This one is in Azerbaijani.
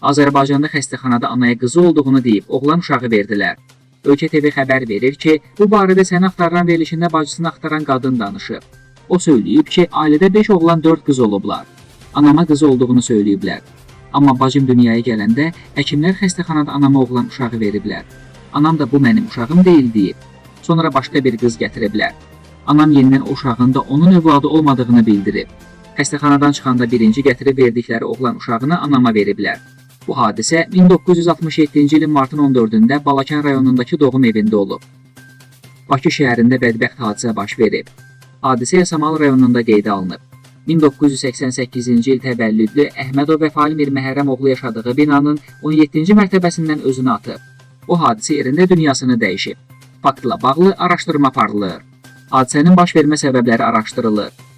Azərbaycanda xəstəxanada anaya qızı olduğunu deyib oğlan uşağı verdilər. Ölkə TV xəbər verir ki, bu barədə səni axtaran verilişində bacısını axtaran qadın danışıb. O söyləyib ki, ailədə 5 oğlan 4 qız olublar. Anama qızı olduğunu söyləyiblər. Amma bacım dünyaya gələndə həkimlər xəstəxanada anama oğlan uşağı veriblər. Anam da bu mənim uşağım deyil deyib. Sonra başqa bir qız gətiriblər. Anam yenidən o uşağın da onun övladı olmadığını bildirib. Xəstəxanadan çıxanda birinci gətirib verdikləri oğlan uşağını anama veriblər. Bu hadisə 1967-ci ilin martın 14-də Balakən rayonundakı doğum evində olub. Bakı şəhərində bədbəxt hadisə baş verib. Hadisə Yasamal rayonunda qeydə alınıb. 1988-ci il təvəllüdlü Əhmədov Vəfali Mir Məhərrəmoğlu yaşadığı binanın 17-ci mərtəbəsindən özünü atıb. O hadisə yerində dünyasını dəyişib. Faktla bağlı araşdırma aparılır. Hadisənin baş vermə səbəbləri araşdırılır.